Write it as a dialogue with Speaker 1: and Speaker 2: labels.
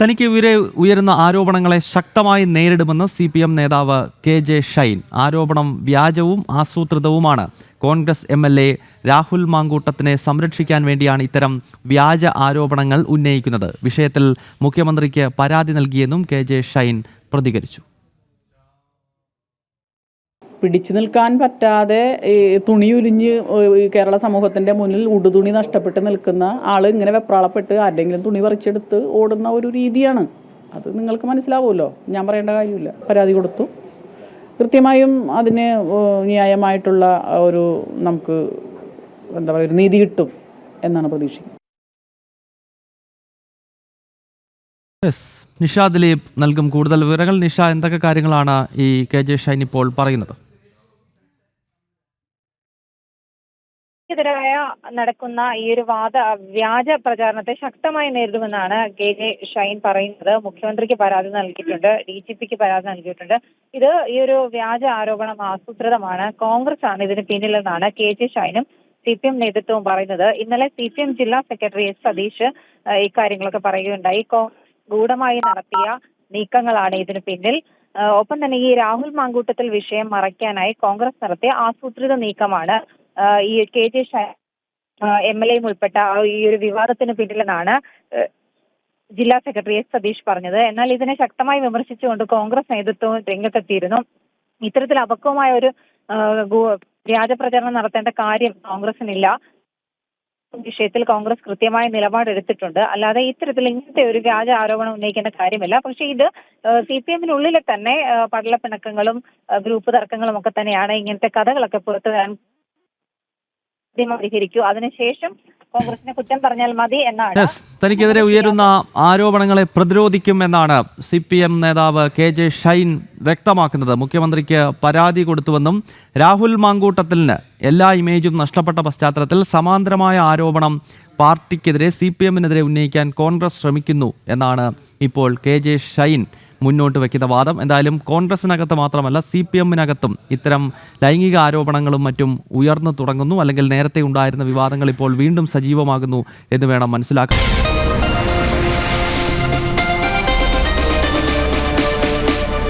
Speaker 1: തനിക്കെതിരെ ഉയരുന്ന ആരോപണങ്ങളെ ശക്തമായി നേരിടുമെന്ന് സി പി എം നേതാവ് കെ ജെ ഷൈൻ. ആരോപണം വ്യാജവും ആസൂത്രിതവുമാണ്. Congress M L A Rahul മാങ്കൂട്ടത്തിനെ സംരക്ഷിക്കാൻ വേണ്ടിയാണ് ഇത്തരം വ്യാജ ആരോപണങ്ങൾ ഉന്നയിക്കുന്നത്. വിഷയത്തിൽ മുഖ്യമന്ത്രിക്ക് പരാതി നൽകിയെന്നും കെ ജെ ഷൈൻ പ്രതികരിച്ചു.
Speaker 2: പിടിച്ചു നിൽക്കാൻ പറ്റാതെ തുണി ഉരിഞ്ഞ് കേരള സമൂഹത്തിന്റെ മുന്നിൽ ഉടുതുണി നഷ്ടപ്പെട്ട് നിൽക്കുന്ന ആൾ ഇങ്ങനെ വെപ്രാളപ്പെട്ട് ആരുടെങ്കിലും തുണി പറിച്ചെടുത്ത് ഓടുന്ന ഒരു രീതിയാണ്. അത് നിങ്ങൾക്ക് മനസ്സിലാവുമല്ലോ. ഞാൻ പറയേണ്ട കാര്യമില്ല. പരാതി കൊടുത്തു. കൃത്യമായും അതിന് ന്യായമായിട്ടുള്ള ഒരു നമുക്ക് എന്താ പറയുക ഒരു നീതി കിട്ടും എന്നാണ് പ്രതീക്ഷിക്കുന്നത്.
Speaker 1: യെസ്. നിഷ ദിലീപ് നൽകും കൂടുതൽ വിവരങ്ങൾ. നിഷ എന്തൊക്കെ കാര്യങ്ങളാണ് ഈ കെ ജെ ഷൈൻ ഇപ്പോൾ പറയുന്നത്?
Speaker 3: എതിരായ നടക്കുന്ന ഈ ഒരു വാദ വ്യാജ പ്രചാരണത്തെ ശക്തമായി നേരിടുമെന്നാണ് കെ ജെ ഷൈൻ പറയുന്നത്. മുഖ്യമന്ത്രിക്ക് പരാതി നൽകിയിട്ടുണ്ട് ഡി ജി പിക്ക് പരാതി നൽകിയിട്ടുണ്ട്. ഇത് ഈ ഒരു വ്യാജ ആരോപണം ആസൂത്രിതമാണ്. കോൺഗ്രസ് ആണ് ഇതിന് പിന്നിലെന്നാണ് കെ ജെ ഷൈനും സി പി എം നേതൃത്വവും പറയുന്നത്. ഇന്നലെ സി പി എം ജില്ലാ സെക്രട്ടറി എസ് സതീഷ് ഇക്കാര്യങ്ങളൊക്കെ പറയുകയുണ്ടായി. ഗൂഢമായി നടത്തിയ നീക്കങ്ങളാണ് ഇതിന് പിന്നിൽ. ഒപ്പം തന്നെ ഈ രാഹുൽ മാങ്കൂട്ടത്തിൽ വിഷയം മറയ്ക്കാനായി കോൺഗ്രസ് നടത്തിയ ആസൂത്രിത നീക്കമാണ്. ഈ കെ ജെ എം എൽ എയും ഉൾപ്പെട്ട ഈ ഒരു വിവാദത്തിന് പിന്നിലെന്നാണ് ജില്ലാ സെക്രട്ടറി എസ് സതീഷ് പറഞ്ഞത്. എന്നാൽ ഇതിനെ ശക്തമായി വിമർശിച്ചുകൊണ്ട് കോൺഗ്രസ് നേതൃത്വവും രംഗത്തെത്തിയിരുന്നു. ഇത്തരത്തിൽ അപക്വമായ ഒരു വ്യാജ പ്രചരണം നടത്തേണ്ട കാര്യം കോൺഗ്രസിനില്ല. വിഷയത്തിൽ കോൺഗ്രസ് കൃത്യമായ നിലപാടെടുത്തിട്ടുണ്ട്. അല്ലാതെ ഇത്തരത്തിൽ ഇങ്ങനത്തെ ഒരു വ്യാജ ആരോപണം ഉന്നയിക്കേണ്ട കാര്യമില്ല. പക്ഷേ ഇത് സി പി എമ്മിനുള്ളിലെ തന്നെ പടലപ്പിണക്കങ്ങളും ഗ്രൂപ്പ് തർക്കങ്ങളും ഒക്കെ തന്നെയാണ് ഇങ്ങനത്തെ കഥകളൊക്കെ പുറത്തു വരാൻ അതിനുശേഷം കോൺഗ്രസിനെ കുറ്റം പറഞ്ഞാൽ മതി എന്നാണ്.
Speaker 1: തനിക്കെതിരെ ഉയരുന്ന ആരോപണങ്ങളെ പ്രതിരോധിക്കും എന്നാണ് സി പി എം നേതാവ് കെ ജെ ഷൈൻ വ്യക്തമാക്കുന്നത്. മുഖ്യമന്ത്രിക്ക് പരാതി കൊടുത്തുവെന്നും രാഹുൽ മാങ്കൂട്ടത്തിന് എല്ലാ ഇമേജും നഷ്ടപ്പെട്ട പശ്ചാത്തലത്തിൽ സമാന്തരമായ ആരോപണം പാർട്ടിക്കെതിരെ സി പി എമ്മിനെതിരെ ഉന്നയിക്കാൻ കോൺഗ്രസ് ശ്രമിക്കുന്നു എന്നാണ് ഇപ്പോൾ കെ ജെ ഷൈൻ മുന്നോട്ട് വയ്ക്കുന്ന വാദം. എന്തായാലും കോൺഗ്രസിനകത്ത് മാത്രമല്ല സി പി എമ്മിനകത്തും ഇത്തരം ലൈംഗിക ആരോപണങ്ങളും മറ്റും ഉയർന്നു തുടങ്ങുന്നു. അല്ലെങ്കിൽ നേരത്തെ ഉണ്ടായിരുന്ന വിവാദങ്ങൾ ഇപ്പോൾ വീണ്ടും സജീവമാകുന്നു എന്ന് വേണം മനസ്സിലാക്കാൻ.